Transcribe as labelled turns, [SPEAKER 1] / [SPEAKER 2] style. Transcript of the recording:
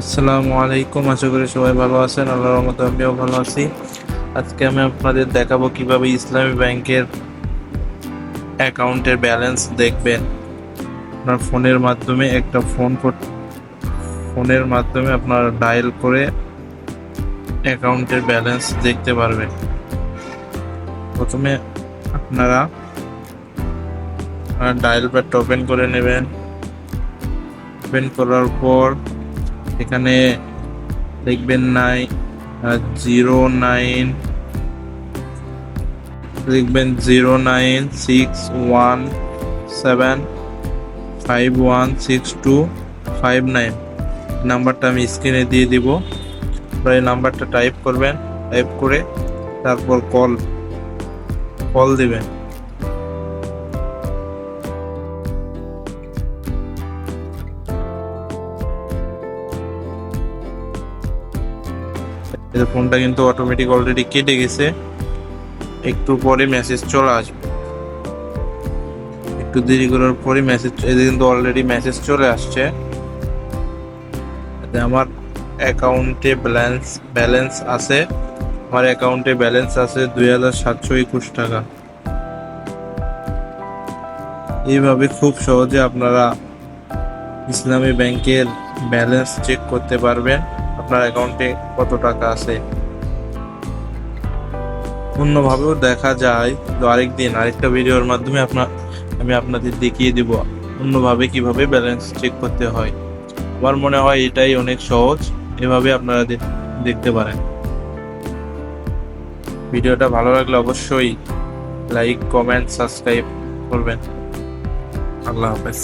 [SPEAKER 1] আসসালামু আলাইকুম, আশা করি সবাই ভালো আছেন, আল্লাহর রহমতে আমিও ভালো আছি। আজকে আমি আপনাদের দেখাবো কীভাবে ইসলামী ব্যাংকের অ্যাকাউন্টের ব্যালেন্স দেখবেন। আপনার ফোনের মাধ্যমে একটা ফোন ফোনের মাধ্যমে আপনার ডায়াল করে অ্যাকাউন্টের ব্যালেন্স দেখতে পারবেন। প্রথমে আপনারা ডায়াল প্যাডটা ওপেন করে নেবেন। ওপেন করার পর এখানে লিখবেন নাই জিরো নাইন লিখবেন zero nine six one seven five one six two five nine নাম্বারটা আমি স্ক্রিনে দিয়ে দিব। এই নাম্বারটা টাইপ করবেন টাইপ করে তারপর কল কল দিবেন। এই ফোনটা কিন্তু অটোমেটিক অলরেডি কেটে গেছে। একটু পরে মেসেজ চলে আসবে। একটু দেরি করার পরে মেসেজ কিন্তু অলরেডি মেসেজ চলে আসছে। আমার অ্যাকাউন্টে ব্যালেন্স ব্যালেন্স আছে। আমার অ্যাকাউন্টে ব্যালেন্স আছে দুই হাজার সাতশো একুশ টাকা। এইভাবে খুব সহজে আপনারা ইসলামী ব্যাংকের ব্যালেন্স চেক করতে পারবেন। আপনার অ্যাকাউন্টে কত টাকা আছে? অন্যভাবেও দেখা যায় তো আরেকদিন আরেকটা ভিডিওর মাধ্যমে আপনার, আমি আপনাদের দেখিয়ে দিব অন্যভাবে কীভাবে ব্যালেন্স চেক করতে হয়। আমার মনে হয় এটাই অনেক সহজ, এভাবে আপনারা দেখতে পারেন। ভিডিওটা ভালো লাগলে অবশ্যই লাইক কমেন্ট সাবস্ক্রাইব করবেন। আল্লাহ হাফেজ।